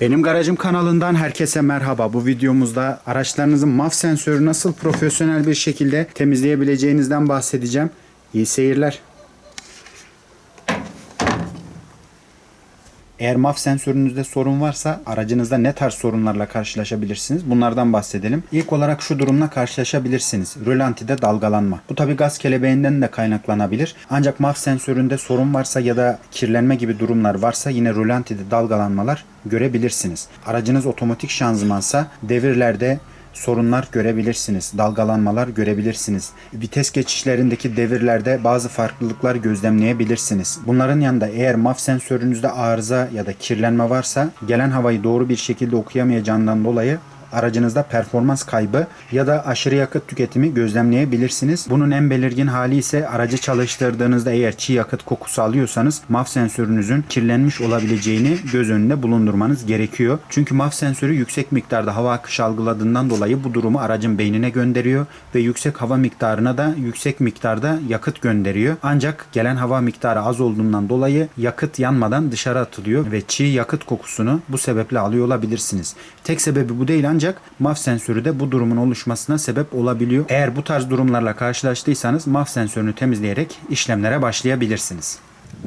Benim Garajım kanalından herkese merhaba. Bu videomuzda araçlarınızın MAF sensörü nasıl profesyonel bir şekilde temizleyebileceğinizden bahsedeceğim. İyi seyirler. Eğer MAF sensörünüzde sorun varsa aracınızda ne tarz sorunlarla karşılaşabilirsiniz? Bunlardan bahsedelim. İlk olarak şu durumla karşılaşabilirsiniz. Rölantide dalgalanma. Bu tabi gaz kelebeğinden de kaynaklanabilir. Ancak MAF sensöründe sorun varsa ya da kirlenme gibi durumlar varsa yine rölantide dalgalanmalar görebilirsiniz. Aracınız otomatik şanzımansa devirlerde sorunlar görebilirsiniz. Dalgalanmalar görebilirsiniz. Vites geçişlerindeki devirlerde bazı farklılıklar gözlemleyebilirsiniz. Bunların yanında eğer MAF sensörünüzde arıza ya da kirlenme varsa gelen havayı doğru bir şekilde okuyamayacağından dolayı aracınızda performans kaybı ya da aşırı yakıt tüketimi gözlemleyebilirsiniz. Bunun en belirgin hali ise aracı çalıştırdığınızda eğer çiğ yakıt kokusu alıyorsanız MAF sensörünüzün kirlenmiş olabileceğini göz önünde bulundurmanız gerekiyor. Çünkü MAF sensörü yüksek miktarda hava akışı algıladığından dolayı bu durumu aracın beynine gönderiyor ve yüksek hava miktarına da yüksek miktarda yakıt gönderiyor. Ancak gelen hava miktarı az olduğundan dolayı yakıt yanmadan dışarı atılıyor ve çiğ yakıt kokusunu bu sebeple alıyor olabilirsiniz. Tek sebebi bu değil ancak MAF sensörü de bu durumun oluşmasına sebep olabiliyor. Eğer bu tarz durumlarla karşılaştıysanız MAF sensörünü temizleyerek işlemlere başlayabilirsiniz.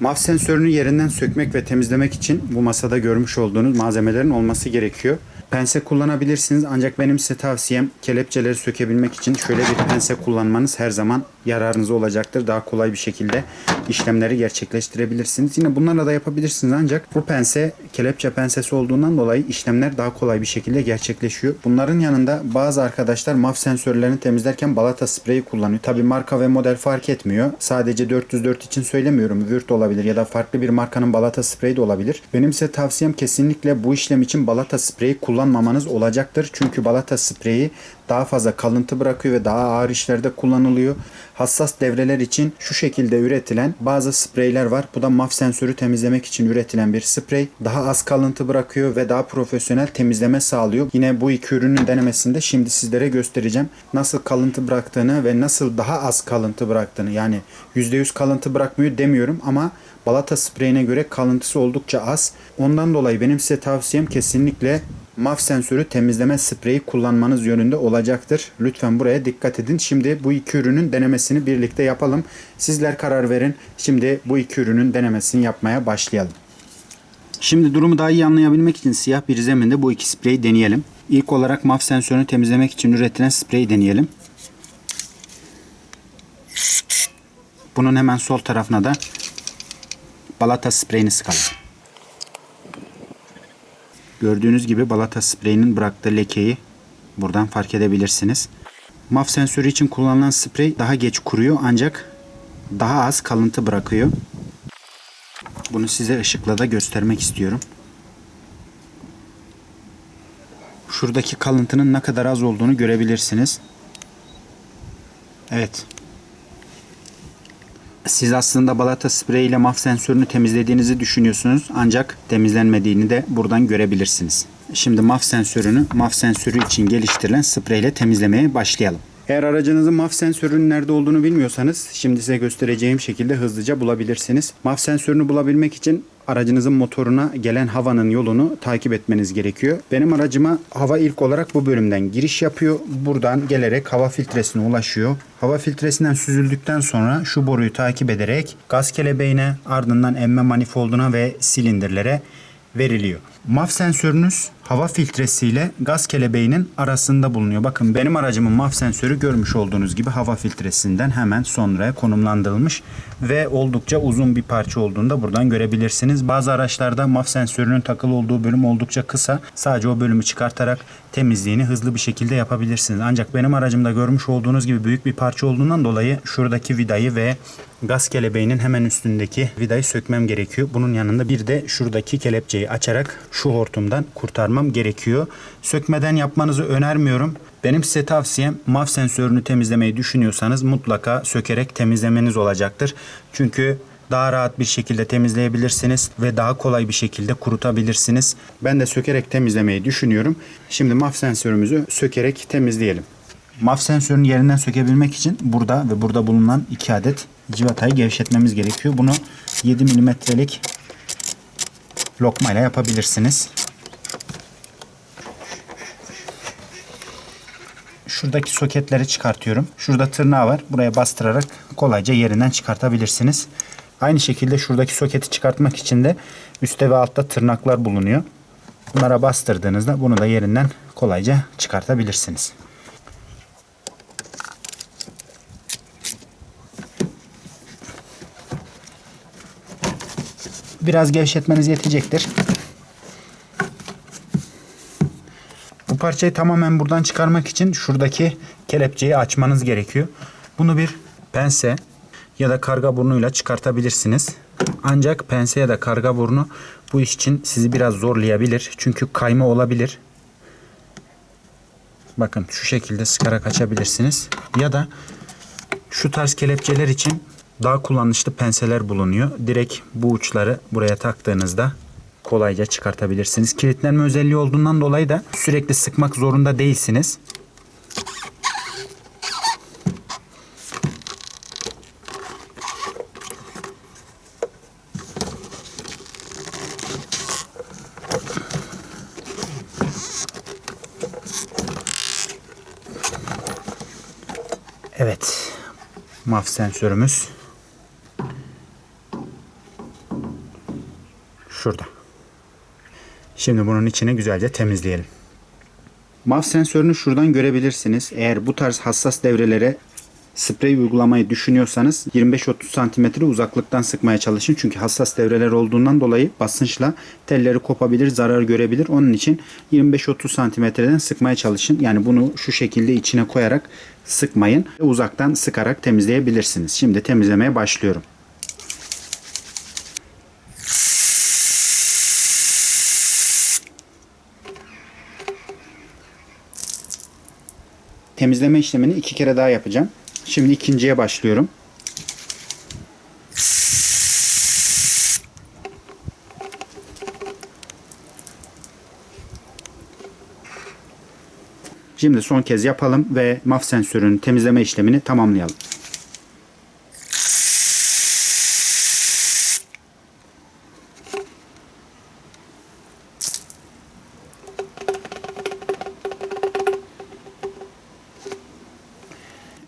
MAF sensörünü yerinden sökmek ve temizlemek için bu masada görmüş olduğunuz malzemelerin olması gerekiyor. Pense kullanabilirsiniz ancak benim size tavsiyem kelepçeleri sökebilmek için şöyle bir pense kullanmanız her zaman yararınıza olacaktır. Daha kolay bir şekilde işlemleri gerçekleştirebilirsiniz. Yine bunlarla da yapabilirsiniz ancak bu pense kelepçe pensesi olduğundan dolayı işlemler daha kolay bir şekilde gerçekleşiyor. Bunların yanında bazı arkadaşlar MAF sensörlerini temizlerken balata spreyi kullanıyor. Tabi marka ve model fark etmiyor. Sadece 404 için söylemiyorum. Würth olabilir ya da farklı bir markanın balata spreyi de olabilir. Benim size tavsiyem kesinlikle bu işlem için balata spreyi kullanmamanız olacaktır. Çünkü balata spreyi daha fazla kalıntı bırakıyor ve daha ağır işlerde kullanılıyor. Hassas devreler için şu şekilde üretilen bazı spreyler var. Bu da MAF sensörü temizlemek için üretilen bir sprey. Daha az kalıntı bırakıyor ve daha profesyonel temizleme sağlıyor. Yine bu iki ürünün denemesinde şimdi sizlere göstereceğim. Nasıl kalıntı bıraktığını ve nasıl daha az kalıntı bıraktığını. Yani %100 kalıntı bırakmıyor demiyorum ama balata spreyine göre kalıntısı oldukça az. Ondan dolayı benim size tavsiyem kesinlikle MAF sensörü temizleme spreyi kullanmanız yönünde olacaktır. Lütfen buraya dikkat edin. Şimdi bu iki ürünün denemesini birlikte yapalım. Sizler karar verin. Şimdi bu iki ürünün denemesini yapmaya başlayalım. Şimdi durumu daha iyi anlayabilmek için siyah bir zeminde bu iki spreyi deneyelim. İlk olarak MAF sensörünü temizlemek için üretilen spreyi deneyelim. Bunun hemen sol tarafına da balata spreyini sıkalım. Gördüğünüz gibi balata spreyinin bıraktığı lekeyi buradan fark edebilirsiniz. MAF sensörü için kullanılan sprey daha geç kuruyor ancak daha az kalıntı bırakıyor. Bunu size ışıkla da göstermek istiyorum. Şuradaki kalıntının ne kadar az olduğunu görebilirsiniz. Evet. Siz aslında balata sprey ile MAF sensörünü temizlediğinizi düşünüyorsunuz ancak temizlenmediğini de buradan görebilirsiniz. Şimdi MAF sensörünü MAF sensörü için geliştirilen sprey ile temizlemeye başlayalım. Eğer aracınızın MAF sensörünün nerede olduğunu bilmiyorsanız şimdi size göstereceğim şekilde hızlıca bulabilirsiniz. MAF sensörünü bulabilmek için aracınızın motoruna gelen havanın yolunu takip etmeniz gerekiyor. Benim aracıma hava ilk olarak bu bölümden giriş yapıyor. Buradan gelerek hava filtresine ulaşıyor. Hava filtresinden süzüldükten sonra şu boruyu takip ederek gaz kelebeğine ardından emme manifolduna ve silindirlere veriliyor. MAF sensörünüz hava filtresiyle gaz kelebeğinin arasında bulunuyor. Bakın benim aracımın MAF sensörü görmüş olduğunuz gibi hava filtresinden hemen sonraya konumlandırılmış ve oldukça uzun bir parça olduğunu da buradan görebilirsiniz. Bazı araçlarda MAF sensörünün takılı olduğu bölüm oldukça kısa. Sadece o bölümü çıkartarak temizliğini hızlı bir şekilde yapabilirsiniz. Ancak benim aracımda görmüş olduğunuz gibi büyük bir parça olduğundan dolayı şuradaki vidayı ve gaz kelebeğinin hemen üstündeki vidayı sökmem gerekiyor. Bunun yanında bir de şuradaki kelepçeyi açarak şu hortumdan kurtarmam gerekiyor. Sökmeden yapmanızı önermiyorum. Benim size tavsiyem MAF sensörünü temizlemeyi düşünüyorsanız mutlaka sökerek temizlemeniz olacaktır. Çünkü daha rahat bir şekilde temizleyebilirsiniz ve daha kolay bir şekilde kurutabilirsiniz. Ben de sökerek temizlemeyi düşünüyorum. Şimdi MAF sensörümüzü sökerek temizleyelim. MAF sensörünü yerinden sökebilmek için burada ve burada bulunan iki adet civatayı gevşetmemiz gerekiyor. Bunu 7 milimetrelik lokmayla yapabilirsiniz. Şuradaki soketleri çıkartıyorum. Şurada tırnağı var. Buraya bastırarak kolayca yerinden çıkartabilirsiniz. Aynı şekilde şuradaki soketi çıkartmak için de üstte ve altta tırnaklar bulunuyor. Bunlara bastırdığınızda bunu da yerinden kolayca çıkartabilirsiniz. Biraz gevşetmeniz yetecektir. Bu parçayı tamamen buradan çıkarmak için şuradaki kelepçeyi açmanız gerekiyor. Bunu bir pense ya da karga burnuyla çıkartabilirsiniz. Ancak pense ya da karga burnu bu iş için sizi biraz zorlayabilir. Çünkü kayma olabilir. Bakın şu şekilde sıkarak açabilirsiniz. Ya da şu tarz kelepçeler için daha kullanışlı penseler bulunuyor. Direkt bu uçları buraya taktığınızda kolayca çıkartabilirsiniz. Kilitlenme özelliği olduğundan dolayı da sürekli sıkmak zorunda değilsiniz. Evet. MAF sensörümüz şurada. Şimdi bunun içini güzelce temizleyelim. MAF sensörünü şuradan görebilirsiniz. Eğer bu tarz hassas devrelere sprey uygulamayı düşünüyorsanız 25-30 santimetre uzaklıktan sıkmaya çalışın. Çünkü hassas devreler olduğundan dolayı basınçla telleri kopabilir, zarar görebilir. Onun için 25-30 santimetreden sıkmaya çalışın. Yani bunu şu şekilde içine koyarak sıkmayın. Uzaktan sıkarak temizleyebilirsiniz. Şimdi temizlemeye başlıyorum. Temizleme işlemini iki kere daha yapacağım. Şimdi ikinciye başlıyorum. Şimdi son kez yapalım ve MAF sensörünün temizleme işlemini tamamlayalım.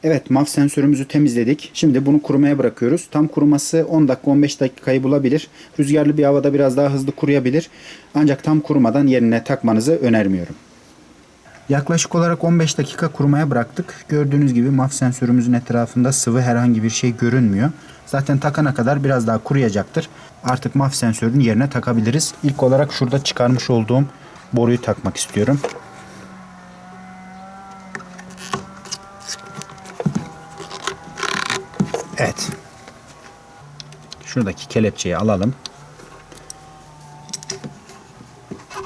Evet MAF sensörümüzü temizledik. Şimdi bunu kurumaya bırakıyoruz. Tam kuruması 10 dakika 15 dakikayı bulabilir. Rüzgarlı bir havada biraz daha hızlı kuruyabilir. Ancak tam kurumadan yerine takmanızı önermiyorum. Yaklaşık olarak 15 dakika kurumaya bıraktık. Gördüğünüz gibi MAF sensörümüzün etrafında sıvı herhangi bir şey görünmüyor. Zaten takana kadar biraz daha kuruyacaktır. Artık MAF sensörünün yerine takabiliriz. İlk olarak şurada çıkarmış olduğum boruyu takmak istiyorum. Evet. Şuradaki kelepçeyi alalım.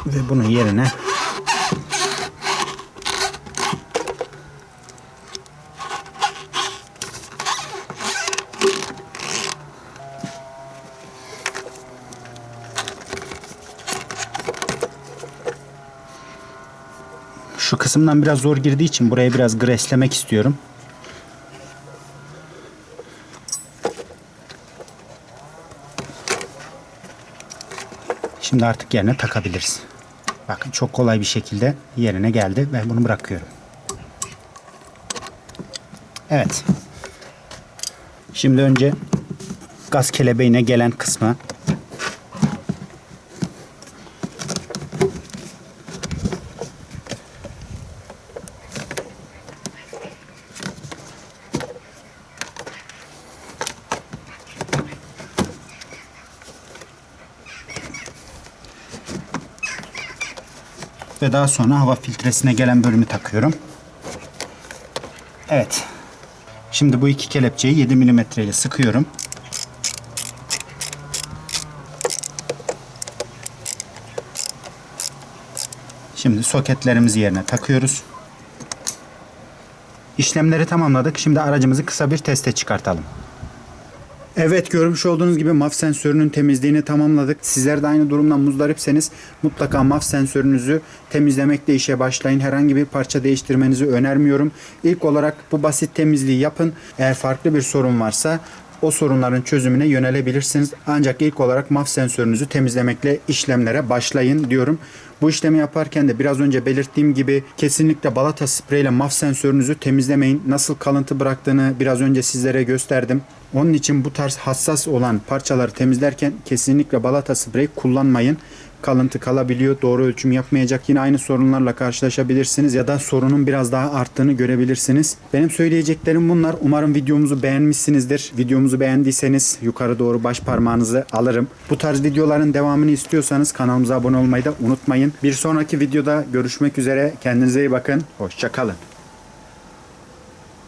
Ve bunun yerine şu kısımdan biraz zor girdiği için buraya biraz greslemek istiyorum. Şimdi artık yerine takabiliriz. Bakın çok kolay bir şekilde yerine geldi ve bunu bırakıyorum. Evet. Şimdi önce gaz kelebeğine gelen kısmı ve daha sonra hava filtresine gelen bölümü takıyorum. Evet. Şimdi bu iki kelepçeyi 7 mm ile sıkıyorum. Şimdi soketlerimizi yerine takıyoruz. İşlemleri tamamladık. Şimdi aracımızı kısa bir teste çıkartalım. Evet görmüş olduğunuz gibi MAF sensörünün temizliğini tamamladık. Sizler de aynı durumdan muzdaripseniz mutlaka MAF sensörünüzü temizlemekle işe başlayın. Herhangi bir parça değiştirmenizi önermiyorum. İlk olarak bu basit temizliği yapın. Eğer farklı bir sorun varsa o sorunların çözümüne yönelebilirsiniz. Ancak ilk olarak MAF sensörünüzü temizlemekle işlemlere başlayın diyorum. Bu işlemi yaparken de biraz önce belirttiğim gibi kesinlikle balata spreyle MAF sensörünüzü temizlemeyin. Nasıl kalıntı bıraktığını biraz önce sizlere gösterdim. Onun için bu tarz hassas olan parçaları temizlerken kesinlikle balata sprey kullanmayın kalıntı kalabiliyor. Doğru ölçüm yapmayacak. Yine aynı sorunlarla karşılaşabilirsiniz ya da sorunun biraz daha arttığını görebilirsiniz. Benim söyleyeceklerim bunlar. Umarım videomuzu beğenmişsinizdir. Videomuzu beğendiyseniz yukarı doğru baş parmağınızı alırım. Bu tarz videoların devamını istiyorsanız kanalımıza abone olmayı da unutmayın. Bir sonraki videoda görüşmek üzere. Kendinize iyi bakın. Hoşçakalın.